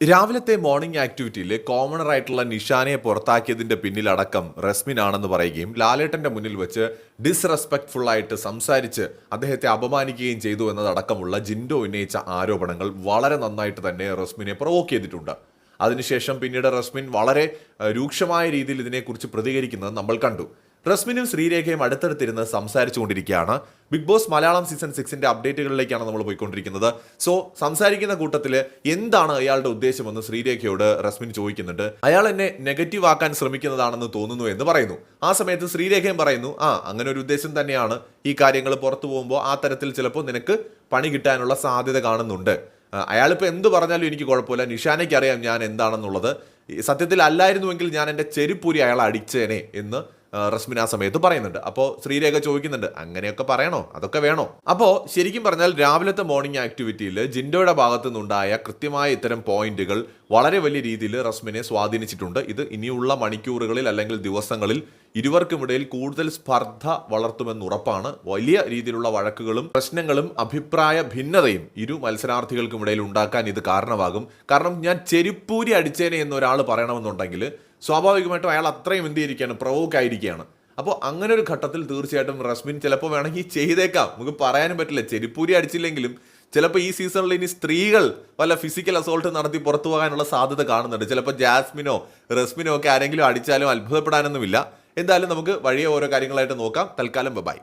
രാവിലത്തെ morning ആക്ടിവിറ്റിയിൽ commoner ആയിട്ടുള്ള നിഷാനെ പുറത്താക്കിയതിന്റെ പിന്നിലടക്കം റസ്മിൻ ആണെന്ന് പറയുകയും ലാലേട്ടന്റെ മുന്നിൽ വെച്ച് ഡിസ്റെസ്പെക്ട്ഫുൾ ആയിട്ട് സംസാരിച്ച് അദ്ദേഹത്തെ അപമാനിക്കുകയും ചെയ്തു എന്നതടക്കമുള്ള ജിൻഡോ ഉന്നയിച്ച ആരോപണങ്ങൾ വളരെ നന്നായിട്ട് തന്നെ റസ്മിനെ പ്രൊവോക്ക് ചെയ്തിട്ടുണ്ട്. അതിനുശേഷം പിന്നീട് റസ്മിൻ വളരെ രൂക്ഷമായ രീതിയിൽ ഇതിനെക്കുറിച്ച് പ്രതികരിക്കുന്നത് നമ്മൾ കണ്ടു. റസ്മിനും ശ്രീരേഖയും അടുത്തടുത്തിരുന്ന് സംസാരിച്ചുകൊണ്ടിരിക്കുകയാണ്. ബിഗ് ബോസ് മലയാളം സീസൺ സിക്സിന്റെ അപ്ഡേറ്റുകളിലേക്കാണ് നമ്മൾ പോയിക്കൊണ്ടിരിക്കുന്നത്. സോ സംസാരിക്കുന്ന കൂട്ടത്തിൽ എന്താണ് അയാളുടെ ഉദ്ദേശമെന്ന് ശ്രീരേഖയോട് റസ്മിൻ ചോദിക്കുന്നുണ്ട്. അയാൾ എന്നെ നെഗറ്റീവ് ആക്കാൻ ശ്രമിക്കുന്നതാണെന്ന് തോന്നുന്നു എന്ന് പറയുന്നു. ആ സമയത്ത് ശ്രീരേഖയും പറയുന്നു ആ അങ്ങനെ ഒരു ഉദ്ദേശം തന്നെയാണ്. ഈ കാര്യങ്ങൾ പുറത്തു പോകുമ്പോൾ ആ തരത്തിൽ ചിലപ്പോൾ നിനക്ക് പണി കിട്ടാനുള്ള സാധ്യത കാണുന്നുണ്ട്. അയാളിപ്പോൾ എന്ത് പറഞ്ഞാലും എനിക്ക് കുഴപ്പമില്ല. നിഷാനയ്ക്ക് അറിയാം ഞാൻ എന്താണെന്നുള്ളത്. സത്യത്തിൽ അല്ലായിരുന്നുവെങ്കിൽ ഞാൻ എന്റെ ചെരുപ്പൂരി അയാൾ അടിച്ചേനെ എന്ന് റസ്മിൻ ആ സമയത്ത് പറയുന്നുണ്ട്. അപ്പോൾ ശ്രീരേഖ ചോദിക്കുന്നുണ്ട് അങ്ങനെയൊക്കെ പറയണോ? അതൊക്കെ വേണോ? അപ്പോൾ ശരിക്കും പറഞ്ഞാൽ രാവിലത്തെ മോർണിംഗ് ആക്ടിവിറ്റിയിൽ ജിൻഡോയുടെ ഭാഗത്തു നിന്നുണ്ടായ കൃത്യമായ ഇത്തരം പോയിന്റുകൾ വളരെ വലിയ രീതിയിൽ റസ്മിനെ സ്വാധീനിച്ചിട്ടുണ്ട്. ഇത് ഇനിയുള്ള മണിക്കൂറുകളിൽ അല്ലെങ്കിൽ ദിവസങ്ങളിൽ ഇരുവർക്കുമിടയിൽ കൂടുതൽ സ്പർദ്ധ വളർത്തുമെന്ന് ഉറപ്പാണ്. വലിയ രീതിയിലുള്ള വഴക്കുകളും പ്രശ്നങ്ങളും അഭിപ്രായ ഭിന്നതയും ഇരു മത്സരാർത്ഥികൾക്കുമിടയിൽ ഉണ്ടാക്കാൻ ഇത് കാരണമാകും. കാരണം ഞാൻ ചെരുപ്പൂരി അടിച്ചേനെ എന്ന് ഒരാൾ പറയണമെന്നുണ്ടെങ്കിൽ സ്വാഭാവികമായിട്ടും അയാൾ അത്രയും എന്ത് ചെയ്തിരിക്കുകയാണ്? പ്രവോക്ക് ആയിരിക്കുകയാണ്. അപ്പോൾ അങ്ങനെ ഒരു ഘട്ടത്തിൽ തീർച്ചയായിട്ടും റസ്മിൻ ചിലപ്പോൾ വേണമെങ്കിൽ ചെയ്തേക്കാം. നമുക്ക് പറയാനും പറ്റില്ല. ചെരുപ്പൂരി അടിച്ചില്ലെങ്കിലും ചിലപ്പോൾ ഈ സീസണിൽ ഇനി സ്ത്രീകൾ വല്ല ഫിസിക്കൽ അസോൾട്ട് നടത്തി പുറത്തു പോകാനുള്ള സാധ്യത കാണുന്നുണ്ട്. ചിലപ്പോൾ ജാസ്മിനോ റസ്മിനോ ഒക്കെ ആരെങ്കിലും അടിച്ചാലും അത്ഭുതപ്പെടാനൊന്നുമില്ല. എന്തായാലും നമുക്ക് വഴിയെ ഓരോ കാര്യങ്ങളായിട്ട് നോക്കാം. തൽക്കാലം ബൈ.